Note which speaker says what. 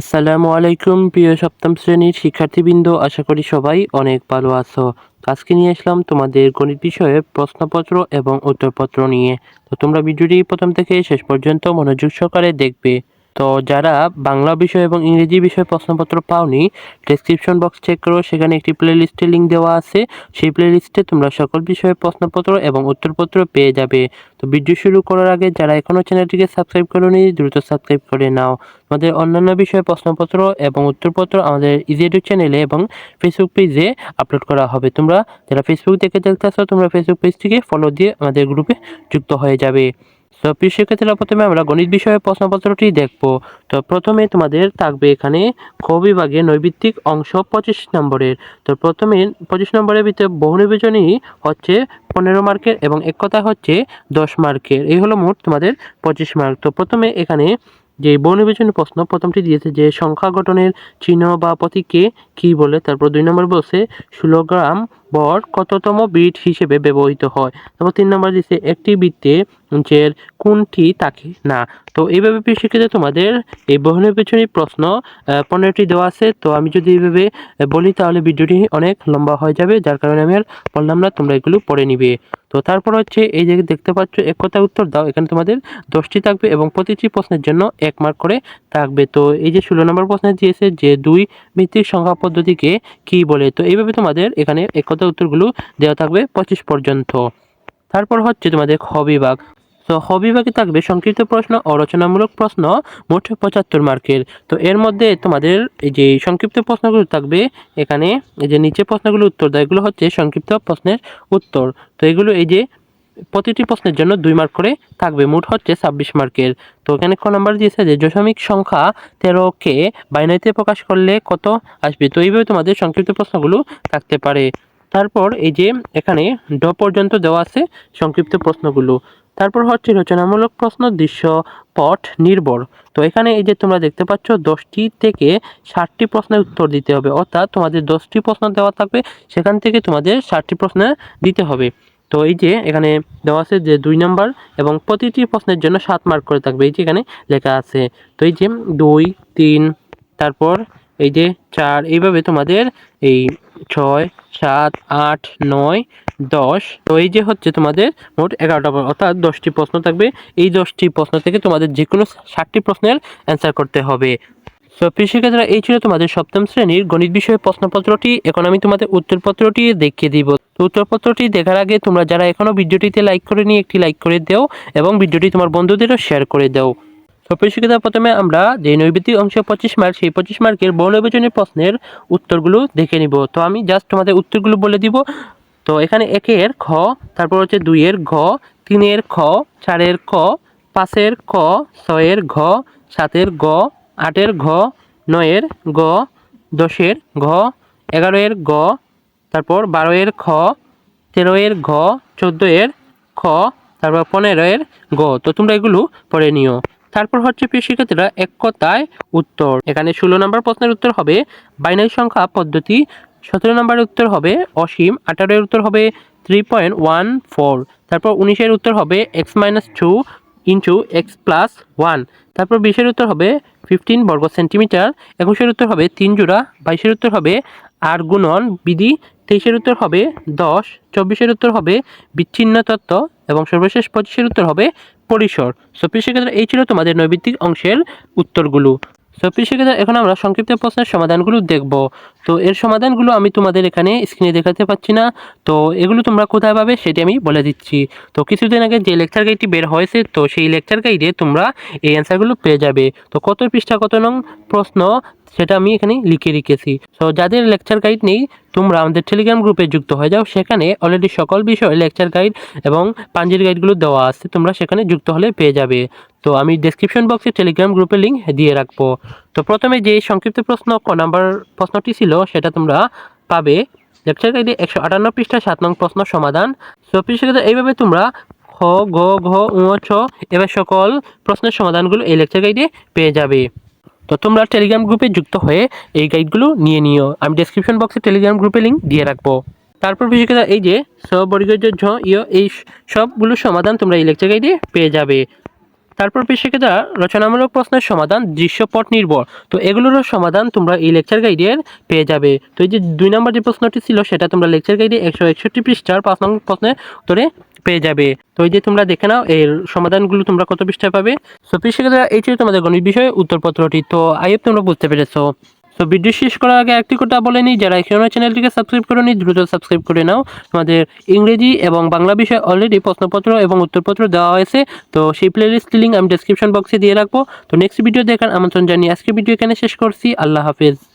Speaker 1: আসসালামু আলাইকুম, প্রিয় সপ্তম শ্রেণির শিক্ষার্থীবৃন্দ, আশা করি সবাই অনেক ভালো আছো। আজকে নিয়ে আসলাম তোমাদের গণিত বিষয়ে প্রশ্নপত্র এবং উত্তরপত্র নিয়ে। তো তোমরা ভিডিওটি প্রথম থেকে শেষ পর্যন্ত মনোযোগ সহকারে দেখবে। তো যারা বাংলা বিষয় এবং ইংরেজি বিষয়ে প্রশ্নপত্র পাওনি ডেসক্রিপশন বক্স চেক করো, সেখানে একটি প্লে লিস্টের লিঙ্ক দেওয়া আছে। সেই প্লে লিস্টে তোমরা সকল বিষয়ে প্রশ্নপত্র এবং উত্তরপত্র পেয়ে যাবে। তো ভিডিও শুরু করার আগে যারা এখনও চ্যানেলটিকে সাবস্ক্রাইব করোনি, দ্রুত সাবস্ক্রাইব করে নাও। আমাদের অন্যান্য বিষয়ে প্রশ্নপত্র এবং উত্তরপত্র আমাদের ইজিএডু চ্যানেলে এবং ফেসবুক পেজে আপলোড করা হবে। তোমরা যারা ফেসবুক থেকে দেখতেছো তোমরা ফেসবুক পেজটিকে ফলো দিয়ে আমাদের গ্রুপে যুক্ত হয়ে যাবে। তো প্রিয় শিক্ষার্থীরা প্রথমে আমরা গণিত বিষয়ে প্রশ্নপত্রটি দেখব। তো প্রথমে তোমাদের থাকবে এখানে খ বিভাগে নৈবিত্তিক অংশ পঁচিশ নম্বরের। তো প্রথমে পঁচিশ নম্বরের ভিতরে বহু নির্বাচনই হচ্ছে পনেরো মার্কের এবং এক কথা হচ্ছে দশ মার্কের। এই হলো মোট তোমাদের পঁচিশ মার্ক। তো প্রথমে এখানে যে বহুনির্বাচনী প্রশ্ন প্রথমটি দিয়েছে যে সংখ্যা গঠনের চিহ্ন বা প্রতীককে কি? বলে? তারপর দুই নম্বর বলছে ষোলো গ্রাম বর কততম বিট হিসেবে ব্যবহৃত হয়? তারপর তিন নম্বর দিচ্ছে একটি বৃত্তে যে কোনটি থাকে না। তো এইভাবে শিক্ষার্থী তোমাদের এই বহুনির্বাচনী প্রশ্ন আহ, পনেরোটি দেওয়া আছে। তো আমি যদি এইভাবে বলি তাহলে ভিডিওটি অনেক লম্বা হয়ে যাবে যার কারণে আমি আর বললাম না তোমরা এগুলো পড়ে নিবে। তো তারপর হচ্ছে এই যে দেখতে পাচ্ছ, এক কথা উত্তর দাও, এখানে তোমাদের দশটি থাকবে এবং প্রতিটি প্রশ্নের জন্য এক মার্ক করে থাকবে। তো এই যে ষোলো নম্বর প্রশ্নে দিয়েছে যে দুই ভিত্তিক সংখ্যা পদ্ধতিকে কি বলে? তো এইভাবে তোমাদের এখানে এক কথা উত্তরগুলো দেওয়া থাকবে পঁচিশ পর্যন্ত। তারপর হচ্ছে তোমাদের খ বিভাগ। তো হ বিভাগে থাকবে সংক্ষিপ্ত প্রশ্ন ও রচনামূলক প্রশ্ন মোট পঁচাত্তর মার্কের। তো এর মধ্যে তোমাদের এই যে সংক্ষিপ্ত প্রশ্নগুলো থাকবে, এখানে এই যে নিচে প্রশ্নগুলো উত্তর দেয়, এগুলো হচ্ছে সংক্ষিপ্ত প্রশ্নের উত্তর। তো এগুলো এই যে প্রতিটি প্রশ্নের জন্য দুই মার্ক করে থাকবে, মোট হচ্ছে ছাব্বিশ মার্কের। তো এখানে ক নাম্বার দিয়েছে যে দশমিক সংখ্যা তেরোকে বাইনারিতে প্রকাশ করলে কত আসবে? তো এইভাবে তোমাদের সংক্ষিপ্ত প্রশ্নগুলো থাকতে পারে। তারপর এই যে এখানে ড পর্যন্ত দেওয়া আছে সংক্ষিপ্ত প্রশ্নগুলো। তারপর হচ্ছে রচনামূলক প্রশ্ন দৃশ্যপট নির্ভর। তো এখানে এই যে তোমরা দেখতে পাচ্ছ, দশটি থেকে ষাটটি প্রশ্নের উত্তর দিতে হবে। অর্থাৎ তোমাদের দশটি প্রশ্ন দেওয়া থাকবে, সেখান থেকে তোমাদের ষাটটি প্রশ্ন দিতে হবে। তো এই যে এখানে দেওয়া আছে যে দুই নাম্বার এবং প্রতিটি প্রশ্নের জন্য সাত মার্ক করে থাকবে। এই যে এখানে লেখা আছে। তো এই যে দুই, তিন, তারপর এই যে চার, এইভাবে তোমাদের এই ছয়, সাত, আট, নয় দশ। তো এই যে হচ্ছে তোমাদের মোট এগারোটা অর্থাৎ দশটি প্রশ্ন থাকবে। এই দশটি প্রশ্ন থেকে তোমাদের যে কোনো ষাটটি প্রশ্নের অ্যান্সার করতে হবে। তো শিক্ষার্থীরা, এই ছিল তোমাদের সপ্তম শ্রেণির গণিত বিষয়ে প্রশ্নপত্রটি। এখন আমি তোমাদের উত্তরপত্রটি দেখিয়ে দিব। তো উত্তরপত্রটি দেখার আগে তোমরা যারা এখনও ভিডিওটিতে লাইক করে নিয়ে একটি লাইক করে দাও এবং ভিডিওটি তোমার বন্ধুদেরও শেয়ার করে দাও। তো শিক্ষার্থীরা, প্রথমে আমরা যে নৈবেদিক অংশ পঁচিশ মার্ক সেই পঁচিশ মার্কের বহুনির্বাচনী প্রশ্নের উত্তরগুলো দেখে নিব। তো আমি জাস্ট তোমাদের উত্তরগুলো বলে দিব। তো এখানে একের খ, তারপর হচ্ছে দুইয়ের ঘ, তিনের খ, চারের ক, পাঁচের ক, ছয়ের ঘ, সাতের গ, আটের ঘ, নয়ের গ দশের ঘ, এগারোয়ের গ তারপর বারোয়ের খ, তেরোয়ের ঘ, চোদ্দোয়ের খ, তারপর পনেরোয়ের গ তো তোমরা এগুলো পড়ে নিও। তারপর হচ্ছে প্রিয় শিক্ষার্থীরা এক কথায় উত্তর। এখানে ষোলো নম্বর প্রশ্নের উত্তর হবে, বাইনারি সংখ্যা পদ্ধতি সতেরো নম্বরের উত্তর হবে অসীম আঠারোর উত্তর হবে থ্রি পয়েন্ট ওয়ান ফোর তারপর উনিশের উত্তর হবে X minus two into X plus one তারপর বিশের উত্তর হবে ফিফটিন বর্গ সেন্টিমিটার একুশের উত্তর হবে তিন জোড়া বাইশের উত্তর হবে আর গুণন বিধি তেইশের উত্তর হবে দশ চব্বিশের উত্তর হবে বিচ্ছিন্ন তত্ত্ব, এবং সর্বশেষ পঁচিশের উত্তর হবে পরিসর। সো শিক্ষার্থীরা, এই ছিল তোমাদের নৈবিত্তিক অংশের উত্তরগুলো। প্রিয় শিক্ষার্থীরা এখন আমরা সংক্ষিপ্ত প্রশ্নের সমাধানগুলো দেখব। তো, এর সমাধানগুলো আমি তোমাদের এখানে স্ক্রিনে দেখাতে পাচ্ছি না। তো, এগুলো তোমরা কোথায় পাবে সেটি আমি বলে দিচ্ছি। তো, কিছুদিন আগে যে লেকচার গাইডটি বের হয়েছে, তো সেই লেকচার গাইডে তোমরা এই অ্যান্সারগুলো পেয়ে যাবে। তো, কত পৃষ্ঠা, কত নং প্রশ্ন সেটা আমি এখানে লিখে রেখেছি। তো যাদের লেকচার গাইড নেই, তোমরা আমাদের টেলিগ্রাম গ্রুপে যুক্ত হয়ে যাও। সেখানে অলরেডি সকল বিষয়ে লেকচার গাইড এবং পাঞ্জির গাইডগুলো দেওয়া আছে। তোমরা সেখানে যুক্ত হলে পেয়ে যাবে। তো আমি ডেসক্রিপশন বক্সে টেলিগ্রাম গ্রুপে লিঙ্ক দিয়ে রাখব। তো প্রথমে যে সংক্ষিপ্ত প্রশ্ন, ক নাম্বার প্রশ্নটি ছিল, সেটা তোমরা পাবে। লেকচার গাইডে একশো আটান্ন পৃষ্ঠা, সাত নং প্রশ্ন সমাধান। তো পৃষ্ঠা এইভাবে তোমরা খ, গ, ঘ উ ছ, এবার সকল প্রশ্নের সমাধানগুলো এই লেকচার গাইডে পেয়ে যাবে। তো তোমরা টেলিগ্রাম গ্রুপে যুক্ত হয়ে এই গাইডগুলো নিয়ে নিও। আমি ডেসক্রিপশন বক্সে টেলিগ্রাম গ্রুপে লিঙ্ক দিয়ে রাখব। তারপর বিশেষত এই যে সবর্গীয় ঝ ইয় এই সবগুলো সমাধান তোমরা এই লেকচার গাইডে পেয়ে যাবে। তারপর শিক্ষার্থীরা রচনামূলক প্রশ্নের সমাধান, দৃশ্যপট নির্ভর। তো এগুলোরও সমাধান তোমরা এই লেকচার গাইডের পেয়ে যাবে। তো এই যে দুই নম্বর যে প্রশ্নটি ছিল, সেটা তোমরা লেকচার গাইডে একশো একষট্টি পৃষ্ঠার পাঁচ নম্বর প্রশ্নের উত্তরে পেয়ে যাবে। তো এই যে তোমরা দেখে নাও, এর সমাধানগুলো তোমরা কত পৃষ্ঠায় পাবে। তো পৃষ্ঠা এই ছিল তোমাদের গণিত বিষয়ে উত্তরপত্রটি। তো আইএফ তোমরা বুঝতে পেরেছ। তো ভিডিও শেষ করার আগে একটি কথা বলে নিই, যারা এখনও চ্যানেলটিকে সাবস্ক্রাইব করে নিই দ্রুত সাবস্ক্রাইব করে নাও। আমাদের ইংরেজি এবং বাংলা বিষয়ে অলরেডি প্রশ্নপত্র এবং উত্তরপত্র দেওয়া হয়েছে, তো সেই প্লে লিস্ট লিঙ্ক আমি ডেসক্রিপশন বক্সে দিয়ে রাখব। তো নেক্সট ভিডিও দেখার আমন্ত্রণ জানিয়ে আজকে ভিডিও এখানে শেষ করছি। আল্লাহ হাফেজ।